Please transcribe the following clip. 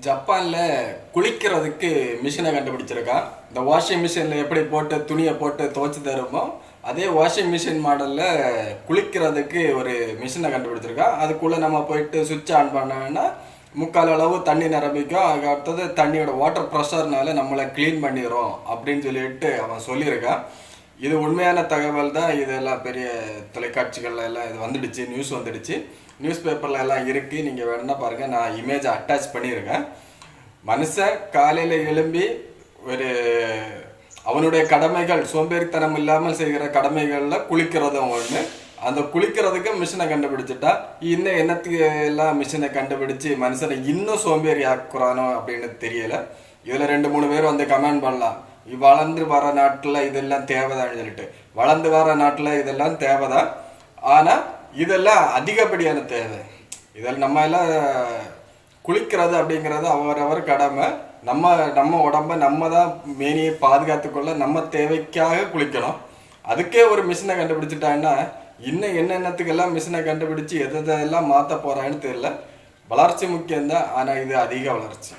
ஜப்பானில் குளிக்கிறதுக்கு மிஷினை கண்டுபிடிச்சிருக்கான் இந்த வாஷிங் மிஷினில் எப்படி போட்டு துணியை போட்டு துவைச்சு தருமோ அதே வாஷிங் மிஷின் மாடலில் குளிக்கிறதுக்கு ஒரு மிஷினை கண்டுபிடிச்சிருக்கான் அதுக்குள்ளே நம்ம போயிட்டு சுவிட்ச் ஆன் பண்ணோன்னா முக்கால் அளவு தண்ணி நிரம்பிக்கும். அதுக்கு அடுத்தது தண்ணியோட வாட்டர் ப்ரெஷர்னால நம்மளை க்ளீன் பண்ணிடும் அப்படின்னு சொல்லிட்டு அவன் சொல்லியிருக்கான் இது உண்மையான தகவல் தான். இதெல்லாம் பெரிய தொலைக்காட்சிகளில் எல்லாம் இது வந்துடுச்சு நியூஸ் வந்துடுச்சு. நியூஸ் பேப்பர்ல எல்லாம் இருக்குது நீங்கள் வேணா பாருங்கள் நான் இமேஜை அட்டாச் பண்ணியிருக்கேன் மனுஷன் காலையில் எழும்பி ஒரு அவனுடைய கடமைகள் சோம்பேறித்தனம் இல்லாமல் செய்கிற கடமைகளில் குளிக்கிறதும் ஒன்று அந்த குளிக்கிறதுக்கு மிஷினை கண்டுபிடிச்சிட்டா இன்னும் என்னத்துக்கு எல்லாம் மிஷினை கண்டுபிடிச்சு மனுஷனை இன்னும் சோம்பேறி ஆக்குறானோ அப்படின்னு தெரியல. இதில் ரெண்டு மூணு பேர் வந்து கமெண்ட் பண்ணலாம். வளர்ந்து வர நாட்டில் இதெல்லாம் தேவைதான்னு சொல்லிட்டு. வளர்ந்து வர நாட்டில் இதெல்லாம் தேவைதான். ஆனால் இதெல்லாம் அதிகப்படியான தேவை. இதில் நம்ம எல்லாம் குளிக்கிறது அப்படிங்கிறது அவரவர் கடமை. நம்ம நம்ம உடம்ப நம்ம தான் மேனியை பாதுகாத்துக்கொள்ள நம்ம தேவைக்காக குளிக்கணும். அதுக்கே ஒரு மிஷினை கண்டுபிடிச்சிட்டாங்கன்னா இன்னும் என்னென்னத்துக்கெல்லாம் மிஷினை கண்டுபிடிச்சு எதை எதெல்லாம் மாற்ற போகிறான்னு தெரியல. வளர்ச்சி முக்கியம்தான் ஆனால் இது அதிக வளர்ச்சி.